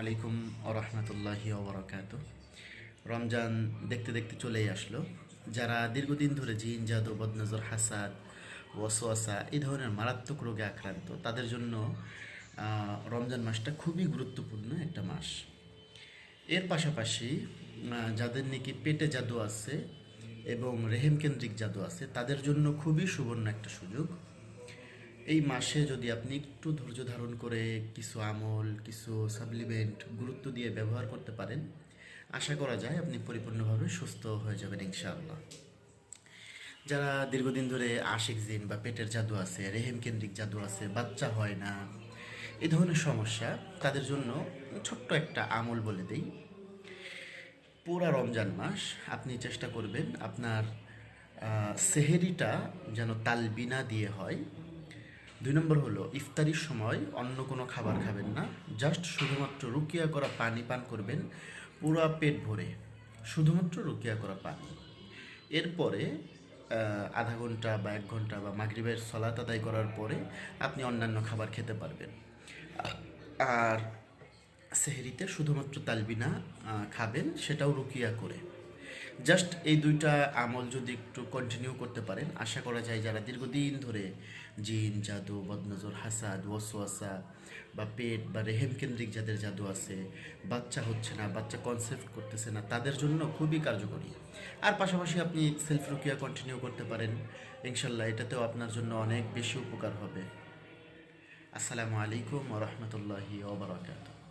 আলাইকুম আরহামতুল্লাহি ওবরাকাত। রমজান দেখতে দেখতে চলেই আসলো। যারা দীর্ঘদিন ধরে জিন, জাদু, বদনজর, হাসাদ, ওয়াসওয়াসা এই ধরনের মারাত্মক রোগে আক্রান্ত, তাদের জন্য রমজান মাসটা খুবই গুরুত্বপূর্ণ একটা মাস। এর পাশাপাশি যাদের নাকি পেটে জাদু আছে এবং রেহেম কেন্দ্রিক জাদু আছে, তাদের জন্য খুবই সুবর্ণ একটা সুযোগ। এই মাসে যদি আপনি একটু ধৈর্য ধারণ করে কিছু আমল, কিছু সাপ্লিমেন্ট গুরুত্ব দিয়ে ব্যবহার করতে পারেন, আশা করা যায় আপনি পরিপূর্ণভাবে সুস্থ হয়ে যাবেন ইনশাআল্লাহ। যারা দীর্ঘদিন ধরে আশিক জিন বা পেটের জাদু আছে, রেহেম কেন্দ্রিক জাদু আছে, বাচ্চা হয় না এই ধরনের সমস্যা, তাদের জন্য ছোট্ট একটা আমল বলে দেই। পুরা রমজান মাস আপনি চেষ্টা করবেন আপনার সেহেরিটা যেন তালবিনা দিয়ে হয় দুই নম্বর হলো, ইফতারির সময় অন্য কোনো খাবার খাবেন না জাস্ট শুধুমাত্র রুকিয়া করা পানি পান করবেন, পুরা পেট ভরে। শুধুমাত্র রুকিয়া করা পানি। এরপরে আধা ঘণ্টা বা এক ঘণ্টা বা মাগরিবের সলাত আদায় করার পরে আপনি অন্যান্য খাবার খেতে পারবেন। আর সেহরিতে শুধুমাত্র তালবিনা খাবেন, সেটাও রুকিয়া করে। জাস্ট এই দুইটা আমল যদি একটু কন্টিনিউ করতে পারেন, আশা করা যায় যারা দীর্ঘদিন ধরে জিন, জাদু, বদনজর, হাসাদ, ওয়াসওয়াসা বা পেট বা রেহেম কেন্দ্রিক যাদের জাদু আছে, বাচ্চা হচ্ছে না, বাচ্চা কনসেপ্ট করতেছে না, তাদের জন্য খুবই কার্যকরী। আর পাশাপাশি আপনি সেলফ রুকিয়া কন্টিনিউ করতে পারেন, ইনশাল্লাহ এটাতেও আপনার জন্য অনেক বেশি উপকার হবে। আসসালামু আলাইকুম ওরহমতুল্লাহি ওবরাকাতুহ